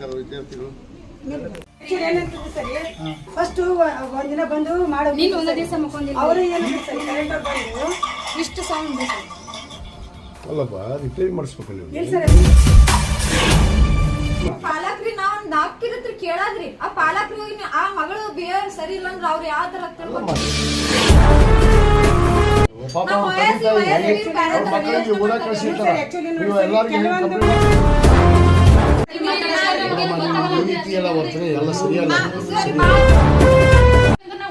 ವಿದ್ಯಾರ್ಥಿಗಳು? ಏನಂತಂದ್ರೆ ಸರಿ ಫಸ್ಟ್ ಒಂದಿನ ಬಂದು ಮಾಡೋ ನೀನು ಒಂದು ದಿವಸ ಮುಕ್ಕೊಂಡಿಲ್ಲ ಅವರು ಏನಂದ್ರೆ ಸರಿ ಕರೆಂಟ್ ಬಂದು ಇಷ್ಟು ಸೌಂಡ್ ಅಲ್ಲಪ್ಪ ರಿಪೇರಿ ಮಾಡಿಸ್ಬೇಕಲ್ಲ ಇವ್ರು. ಇಲ್ಲ ಸರ್ ಪಾಲಕ್ರಿ ನಾವ್ ನಾಲ್ಕಿರತ್ರ ಕೇಳಾದ್ರಿ. ಆ ಪಾಲಕ್ರಿ ಹೋಗಿ ಆ ಮಗಳು ಬಿಹೇವ್ ಸರಿ ಇಲ್ಲ ಅಂದ್ರೆ ಅವ್ರು ಯಾವ ತರ ಪಾಪ ಮಕ್ಕಳಿಗೆ ಓದಕ್ಕೆ ಕಳಿಸಿರ್ತಾರೆ. ನೀವು ಎಲ್ಲರಿಗೂ ಏನು ಕೆಲವೊಂದು ಈ ರೀತಿ ಎಲ್ಲ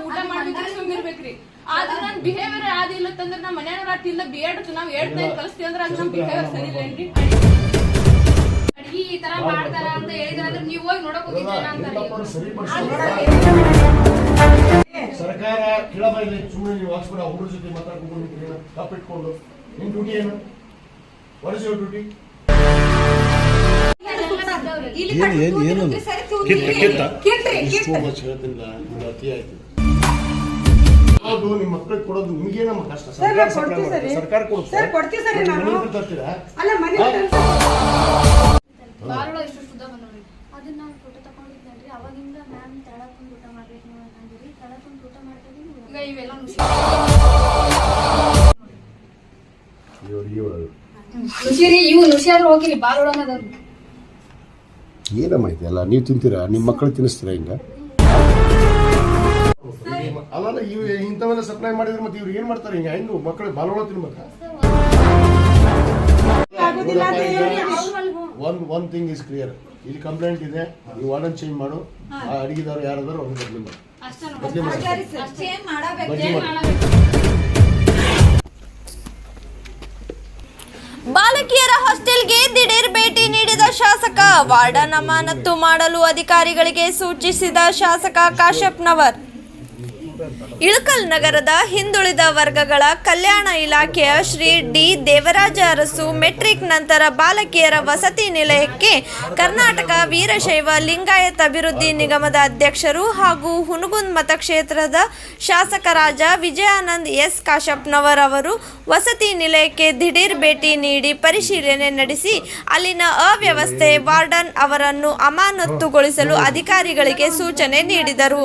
ಊಟ ಮಾಡ್ಬೇಕ್ರಿ ಸುಮ್ಮಿರ್ಬೇಕ್ರಿ ಆದ್ರೆ ನನ್ ಬಿಹೇವಿಯರ್ ಆದಿಲ್ಲ ಅಂತಂದ್ರೆ ನಮ್ಮ ಮನ್ಯಾಗ ರಾಟ್ ಇಲ್ಲ ಬಿ ಎಡ್ ನಾವ್ ಟೈಮ್ ಕಲಿಸ್ತೀವಿ ಅಂದ್ರೆ ಅದು ನಮ್ ಬಿಹೇವಿಯರ್ ಸರಿ ಇಲ್ಲ ಅಡ್ಗಿ ಈ ತರ ಮಾಡ್ತಾರ ಅಂತ ಹೇಳಿದ್ರೆ ಅಂದ್ರೆ ಹೋಗಿ ನೋಡಕ್ ಅಂತ. ಸರ್ಕಾರ ಕೇಳಬ ಇಲ್ಲಿ ಸುಮ್ಮನೆ ನೀವು ಹಾಕ್ಸ್ಬಿಡ ಹುಡುಗ ಜೊತೆ ಮಾತಾಡ್ಕೊಂಡು ತಪ್ಪಿಟ್ಕೊಂಡು ನಿನ್ ಡ್ಯೂಟಿ ಏನು ವಾಟ್ ಡ್ಯೂಟಿ ಇಲ್ಲಿ ಏನ್- ಏನ್- ಏನು? ಅತಿ ಆಯ್ತು. ಹೌದು ನಿಮ್ಮ ಮಕ್ಕಳಿಗೆ ಕೊಡೋದು ನಿಮಗೆ ನಮ್ಮ ಕಷ್ಟ? ಸರ್, ಸರ್ಕಾರ. ಸರ್. ಸರ್ಕಾರ ಕೊಡುತ್ತೆ ಸರ್, ಕೊಡ್ತೀವಿ ಸರ್ ಮತ್ತೆ ನಾವು. ಮನೆಗೆ ಅಲ್ಲ ಮನೆ ಬಾಳ ಇಷ್ಟು ಶುದ್ಧ ಬಂದವ್ರಿ ಅದನ್ನ ನಾನು ಫೋಟೋ ತಗೊಂಡಿದ್ನಲ್ರಿ ಅವಾಗಿಂದ ಮ್ಯಾಮ್ ತೆಳಕ್ ಕುಂದ್ ಊಟ ಮಾಡ್ಬೇಕು ನೀವು ಅಂತಂದಿರಿ ತೆಳಕ್ ಕುಂದ್ ಊಟ ಮಾಡ್ತೀವಿ ಈಗ ಇವೆಲ್ಲ ನುಸಿ ಇವ್ರು ಇವ್ರು. ನುಸಿರಿ ಇವು ನುಸಿ ಹೋಗಿರಿ ಬಾಳ ಒಳಗ ಅದಾವ್ರಿ ಏನಮ್ಮ ಇದೆಯಲ್ಲ ನೀವು ತಿಂತೀರಾ? ನಿಮ್ಮ ಮಕ್ಕಳು ತಿನ್ನಿಸ್ತೀರಾ ಹಿಂಗ? ಅಲ್ಲ ಇವ್ ಇಂಥವೆಲ್ಲ ಸಪ್ಲೈ ಮಾಡಿದ್ರೆ ಮತ್ತೆ ಇವ್ರು ಏನ್ ಮಾಡ್ತಾರೆ ಹಿಂಗ? ಹೆಂಗು ಮಕ್ಕಳು ಬಾಲೋಳ ತಿನ್ಬೇಕ? ಒಂದ್ ಒಂದ್ ಥಿಂಗ್ ಇಸ್ ಕ್ಲಿಯರ್ ಇಲ್ಲಿ ಕಂಪ್ಲೇಂಟ್ ಇದೆ. ನೀವು ವಾರ್ಡನ್ ಚೇಂಜ್ ಮಾಡು. ಆ ಅಡಿಗೆದವ್ರು ಯಾರಾದರೂ ಅವ್ರು ಬದಲಿ ಮಾಡು. ಬದಲಿ ಬಾಲಕಿಯರ ಹಾಸ್ಟೆಲ್ಗೆ ದಿಢೀರ್ ಭೇಟಿ ನೀಡಿದ ಶಾಸಕ ವಾರ್ಡನ್ ಅಮಾನತು ಮಾಡಲು ಅಧಿಕಾರಿಗಳಿಗೆ ಸೂಚಿಸಿದ ಶಾಸಕ ಕಾಶಪ್ಪನವರ್ ಇಳಕಲ್ ನಗರದ ಹಿಂದುಳಿದ ವರ್ಗಗಳ ಕಲ್ಯಾಣ ಇಲಾಖೆಯ ಶ್ರೀ ಡಿ ದೇವರಾಜ ಅರಸು ಮೆಟ್ರಿಕ್ ನಂತರ ಬಾಲಕಿಯರ ವಸತಿ ನಿಲಯಕ್ಕೆ ಕರ್ನಾಟಕ ವೀರಶೈವ ಲಿಂಗಾಯತ ಅಭಿವೃದ್ಧಿ ನಿಗಮದ ಅಧ್ಯಕ್ಷರು ಹಾಗೂ ಹುನಗುಂದ್ ಮತಕ್ಷೇತ್ರದ ಶಾಸಕರಾಜ ವಿಜಯಾನಂದ್ ಎಸ್ ಕಾಶಪ್ನವರ್ ಅವರು ವಸತಿ ನಿಲಯಕ್ಕೆ ದಿಢೀರ್ ಭೇಟಿ ನೀಡಿ ಪರಿಶೀಲನೆ ನಡೆಸಿ ಅಲ್ಲಿನ ಅವ್ಯವಸ್ಥೆ ವಾರ್ಡನ್ ಅವರನ್ನು ಅಮಾನತುಗೊಳಿಸಲು ಅಧಿಕಾರಿಗಳಿಗೆ ಸೂಚನೆ ನೀಡಿದರು.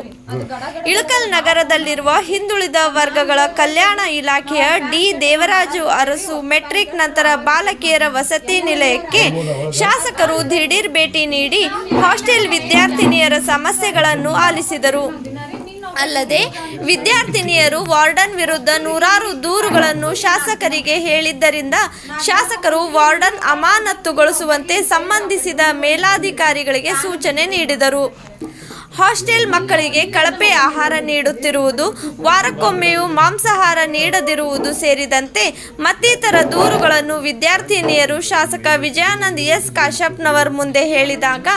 ಇಳಕಲ್ ನಗರದಲ್ಲಿರುವ ಹಿಂದುಳಿದ ವರ್ಗಗಳ ಕಲ್ಯಾಣ ಇಲಾಖೆಯ ಡಿ. ದೇವರಾಜು ಅರಸು ಮೆಟ್ರಿಕ್ ನಂತರ ಬಾಲಕಿಯರ ವಸತಿ ನಿಲಯಕ್ಕೆ ಶಾಸಕರು ದಿಢೀರ್ ಭೇಟಿ ನೀಡಿ ಹಾಸ್ಟೆಲ್ ವಿದ್ಯಾರ್ಥಿನಿಯರ ಸಮಸ್ಯೆಗಳನ್ನು ಆಲಿಸಿದರು. ಅಲ್ಲದೆ ವಿದ್ಯಾರ್ಥಿನಿಯರು ವಾರ್ಡನ್ ವಿರುದ್ಧ ನೂರಾರು ದೂರುಗಳನ್ನು ಶಾಸಕರಿಗೆ ಹೇಳಿದ್ದರಿಂದ ಶಾಸಕರು ವಾರ್ಡನ್ ಅಮಾನತುಗೊಳಿಸುವಂತೆ ಸಂಬಂಧಿಸಿದ ಮೇಲಾಧಿಕಾರಿಗಳಿಗೆ ಸೂಚನೆ ನೀಡಿದರು. ಹಾಸ್ಟೆಲ್ ಮಕ್ಕಳಿಗೆ ಕಳಪೆ ಆಹಾರ ನೀಡುತ್ತಿರುವುದು, ವಾರಕ್ಕೊಮ್ಮೆಯೂ ಮಾಂಸಾಹಾರ ನೀಡದಿರುವುದು ಸೇರಿದಂತೆ ಮತ್ತಿತರ ದೂರುಗಳನ್ನು ವಿದ್ಯಾರ್ಥಿನಿಯರು ಶಾಸಕ ವಿಜಯಾನಂದ್ ಎಸ್ ಕಾಶಪ್ನವರ್ ಮುಂದೆ ಹೇಳಿದಾಗ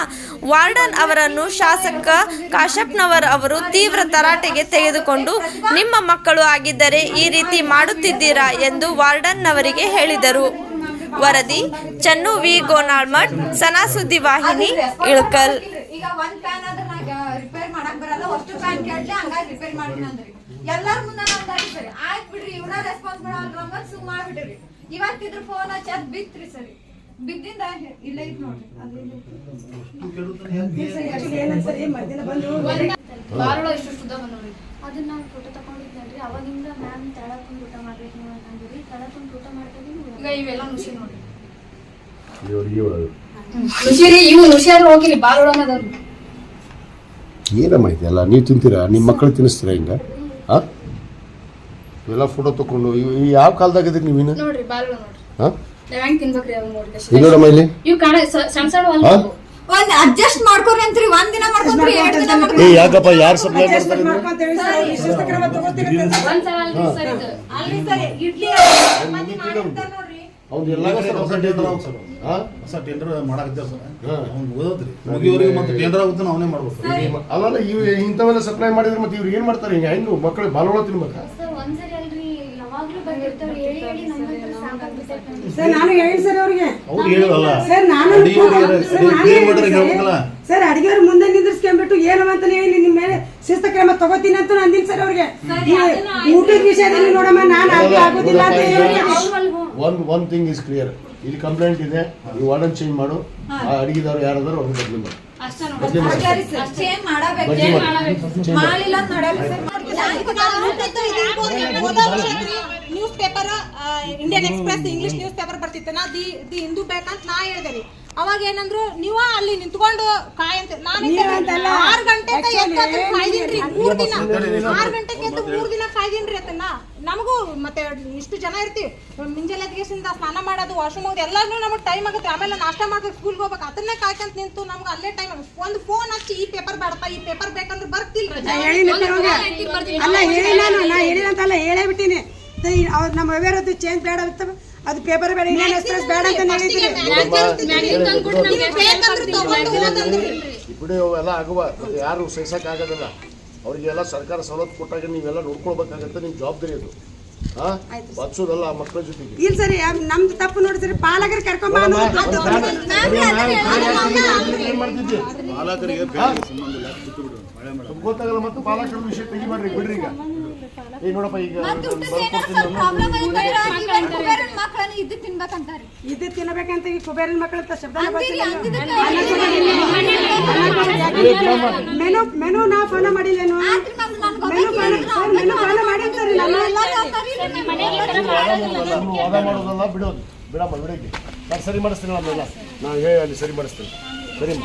ವಾರ್ಡನ್ ಅವರನ್ನು ಶಾಸಕ ಕಾಶಪ್ನವರ್ ಅವರು ತೀವ್ರ ತರಾಟೆಗೆ ತೆಗೆದುಕೊಂಡು, ನಿಮ್ಮ ಮಕ್ಕಳು ಆಗಿದ್ದರೆ ಈ ರೀತಿ ಮಾಡುತ್ತಿದ್ದೀರಾ? ಎಂದು ವಾರ್ಡನ್ನವರಿಗೆ ಹೇಳಿದರು. ವರದಿ, ಚನ್ನು ವಿ. ಗೋನಾಳ್ಮಠ್, ಸನಾ ಸುದ್ದಿ ವಾಹಿನಿ, ಇಳಕಲ್. ಬರಲ್ಲ ಅಷ್ಟು ಪ್ಯಾನ್ ಕೇಳ್ಲಿ ಹಂಗಾಗಿ ರಿಪೇರ್ ಮಾಡ್ತೀನಿ ಅಂದ್ರಿ. ಎಲ್ಲಾರ ಮುಂದೆ ನಾವ್ ದಾರಿ ಸರಿ. ಆಯ್ತು ಬಿಡ್ರಿ ಇವ್ರ ರೆಸ್ಪಾನ್ಸ್ ಮಾಡಲ್ಲ ಅಲ್ರಂಗ ಸುಮ್ ಮಾಡ್ಬಿಟ್ರಿ ಇವತ್ತಿದ್ರ ಫೋನ್ ಹಚ್ಚಿ ಅದ್ ಬಿತ್ರಿ ಸರಿ. ಬಿದ್ದಿಂದ ಇಲ್ಲ ಐತ್ ನೋಡ್ರಿ. ಇಷ್ಟು ಶುದ್ಧ ಬಂದವ್ರಿ ಅದನ್ನ ನಾನು ಫೋಟೋ ತಗೊಂಡಿದ್ನಲ್ರಿ. ಅವಾಗಿಂದ ಮ್ಯಾಮ್ ತಳಕೊಂಡು ಕುಂದ್ ಊಟ ಮಾಡ್ಬೇಕು ನೀವು ಅಂತಂದಿರಿ ತಳಕೊಂಡು ಕುಂದ್ ಊಟ ಮಾಡ್ತೀವಿ ಈಗ ಇವೆಲ್ಲ ನುಸಿ ನೋಡ್ರಿ ಇವ್ರು ಇವ್ರು ನುಸಿರಿ ಇವು ನುಸಿ ಆದ್ರೂ ಹೋಗಿರಿ ಅದಾವ್ರಿ ಏನಮ್ಮ ಇದೆಯಲ್ಲ ನೀವು ತಿಂತೀರಾ? ನಿಮ್ಮ ಮಕ್ಕಳು ತಿನ್ನಿಸ್ತೀರಾ ಹಿಂಗೆ? ಹಾಂ ಇವೆಲ್ಲ ಫೋಟೋ ತಗೊಂಡು ಇವ್- ಇವ್ ಯಾವ ಕಾಲದಾಗ ಇದ್ರಿ ನೀವಿನ ನೋಡ್ರಿ ನೋಡ್ರಿ. ಹಾ ನಾವ್ ಹೆಂಗ್ ತಿನ್ಬೇಕ್ರಿ ಅವ್ ನೋಡ್ರಿ ಇಲ್ಲಿ ನೋಡಮ್ಮ ಇಲ್ಲಿ. ಇವ್ ಕಾಣ ಸ- ಸಣ್ಣ ಸಣ್ಣ ಅಲ್ಲ ಹಾ? ಇವು. ಒಂದ್ ಅಡ್ಜಸ್ಟ್ ಮಾಡ್ಕೊರಿ ಅಂತ್ರಿ ಒಂದ್ ದಿನ ಮಾಡ್ಕೊಂಡ್ರಿ ಎರಡ್ ದಿನ ಏ ಮಾಡ್ಕೊಂಡ್ರಿ ಯಾಕಪ್ಪ ಯಾರು ಸಪ್ಲೈ ಮಾಡ್ತಾರೆ ಒಂದ್ ಸಲ ಅಲ್ರಿ ಸರ್ ಇದು. ಇಡ್ಲಿ ಅವ್ನು ಎಲ್ಲ ಕಡೆ ಹೊಸ ಸರ್. Tender ಮಾಡಕತ್ತೇವ್ sir. ಹಾ. ಅವ್ನು ಓದತ್ರಿ. ಮುಗಿಯೋರಿಗೆ ಮತ್ತೆ ಟೆಂಡರ್ ಆಗುತ್ತೆ ಅವನೇ ಮಾಡ್ಬೇಕು ಅಲ್ಲ ಇವ್ ಇಂಥವೆಲ್ಲ ಸಪ್ಲೈ ಮಾಡಿದ್ರೆ ಮತ್ತೆ ಇವ್ರು ಏನು ಮಾಡ್ತಾರೆ ಹಿಂಗೆ? ಹೆಂಗು ಮಕ್ಕಳು ಬಾಲೋಳ ತಿನ್ಬೇಕ? ಸರ್ ನಾನು ಹೇಳಿ ಸರ್ ಅವ್ರಿಗೆ. ಸರ್ ನಾನು ಸರ್, ಅಡಿಗೆಯವ್ರ ಮುಂದೆ ನಿಂದಿರ್ಸ್ಕೊಂಡ್ಬಿಟ್ಟು ಏನವ ಅಂತ ಹೇಳಿ ನಿಮ್ಮ ಮೇಲೆ ಶಿಸ್ತ ಕ್ರಮ ತಗೋತೀನಿ ಅಂತ ಅಂದಿನಿ ಸರ್ ಅವ್ರಿಗೆ. ಊಟದ ವಿಷಯದಲ್ಲಿ ನೋಡಮ್ಮ ನಾನು ಆಗೋದಿಲ್ಲ ಅಂತ ಹೇಳಿ ಒಂದ್ ಒನ್ ಥಿಂಗ್ ಇಸ್ ಕ್ಲಿಯರ್ ಇಲ್ಲಿ ಕಂಪ್ಲೇಂಟ್ ಇದೆ. ನೀವು ವಾರ್ಡನ್ ಚೇಂಜ್ ಮಾಡು. ಆ ಅಡಿಗೆದವ್ರು ಯಾರಾದರೂ ಅವ್ರಿಗೆ ಬದಲಿ ಮಾಡು. ಅಷ್ಟೇ ನೋಡಿ. ಚೇಂಜ್ ಮಾಡಬೇಕು. ಮಾಡಿಲ್ಲ ಅಂತ ನಡೆಯಲ್ಲ sir. News paper Indian Express English news paper ಬರ್ತಿತ್ತು ನಾ ದಿ ದಿ ಹಿಂದೂ ಬೇಕಂತ ನಾ ಹೇಳ್ದೆ ರೀ. ಅವಾಗ ಏನಂದ್ರು ನೀವ ಅಲ್ಲಿ ನಿಂತ್ಕೊಂಡು ಕಾಯಂತ ನಾನು. ಆರು ಗಂಟೆ ಕಾಯ್ದಿನ್ರಿ ಮೂರ್ ದಿನ. ಆರು ಗಂಟೆಕಿಂದ ಎದ್ದು ಮೂರ್ ದಿನ ಕಾಯ್ದಿನ್ರಿ ಅದನ್ನ ನಮಗೂ ಮತ್ತೆ ಇಷ್ಟು ಜನ ಇರ್ತೀವಿ. ಮುಂಜಾನೆ ಎದ್ಗೆಸಿಂದ ಸ್ನಾನ ಮಾಡೋದು ವಾಶ್ರೂಮ್ ಹೋಗೋದು ಎಲ್ಲಾನು ನಮಗೆ ಟೈಮ್ ಆಗುತ್ತೆ. ಆಮೇಲೆ ನಾಷ್ಟ ಮಾಡ್ಬೇಕು ಸ್ಕೂಲ್ಗೆ ಹೋಗ್ಬೇಕು. ಅದನ್ನೇ ಕಾಯ್ಕೊಂತ ನಿಂತು ನಮ್ಗೆ ಅಲ್ಲೇ ಟೈಮ್ ಒಂದು ಫೋನ್ ಹಚ್ಚಿ ಈ ಪೇಪರ್ ಬೇಡಪ್ಪ ಈ ಪೇಪರ್ ಬೇಕಂದ್ರೆ ಬರ್ತಿಲ್ಲ ಅಲ್ಲ ಹೇಳಿ ನಾನು ನಾ ಹೇಳಿಲ್ಲ ಅಂತಲ್ಲ ಹೇಳೇ ಬಿಟ್ಟಿನಿ. ಅವ್ರು ನಮ್ಮ ಅವ್ಯಾರದ್ದು ಚೇಂಜ್ ಬೇಡ ಅಂತ ಅದು ಪೇಪರ್ ಬೇಡ ಇಂಡಿಯನ್ ಎಕ್ಸ್ಪ್ರೆಸ್ ಬೇಡ ಅಂತ ಹೇಳಿದ್ರಿ ಬಿಡಿ ಅವೆಲ್ಲ ಆಗುವ. ಯಾರು ಸಹಿಸಕ್ಕೆ ಆಗೋದಿಲ್ಲ ಅವರಿಗೆಲ್ಲ ಸರ್ಕಾರ ಸವಲತ್ತು ಕೊಟ್ಟಾಗ ನೀವೆಲ್ಲ ನೋಡ್ಕೊಳ್ಬೇಕಾಗತ್ತೆ ನಿಮ್ಮ ಜವಾಬ್ದಾರಿ ಅದು. ಹಾ? ಬಚ್ಚೋದಲ್ಲ ಮಕ್ಕಳ ಜೊತೆಗೆ. ಇಲ್ಲ ಸರಿ ಅದ್ ನಮ್ದು ತಪ್ಪು ನೋಡಿ ಸರಿ ಪಾಲಕರು ಕರ್ಕೊಂಡ್ ಪಾಲಕರಿಗೆ ಬೇರೆ ಸಂಬಂಧ ಇಲ್ಲ. ಬಿಟ್ಟು ಬಿಡು ಮಳೆ ಮೇಡಮ್. ಗೊತ್ತಾಗಲ್ಲ ಮತ್ತೆ ಪಾಲಕರ ವಿಷಯ ತೆಗಿಬೇಡ್ರಿ ಬಿಡ್ರಿ ಈಗ. ನೋಡಪ್ಪ ಈಗ ಮಕ್ಕಳನ್ನ ಇದ್ದು ತಿನ್ಬೇಕಂತಾರೆ ಇದು ತಿನ್ನಬೇಕಂತ ಈ ಕುಬೇರನ ಮಕ್ಕಳ ಶಬ್ದ ಮೆನು ಮೆನು ನಾ ಫಾಲೋ ಮಾಡಿಲ್ಲೇನು ಮೆನು ಫಾಲೋ ಮಾಡಿರ್ತಾರೆ ವಾದ ಮಾಡೋದಲ್ಲ ಬಿಡೋದು ಬಿಡಮ್ಮ ಬಿಡಕ್ಕೆ ನಾನು ಸರಿ ಮಾಡಿಸ್ತೀನಿ ನಮ್ಮೆಲ್ಲ ನಾನು ಹೇಳಿ ಅಲ್ಲಿ ಸರಿ ಮಾಡಿಸ್ತೀನಿ ಸರಿಮ್ಮ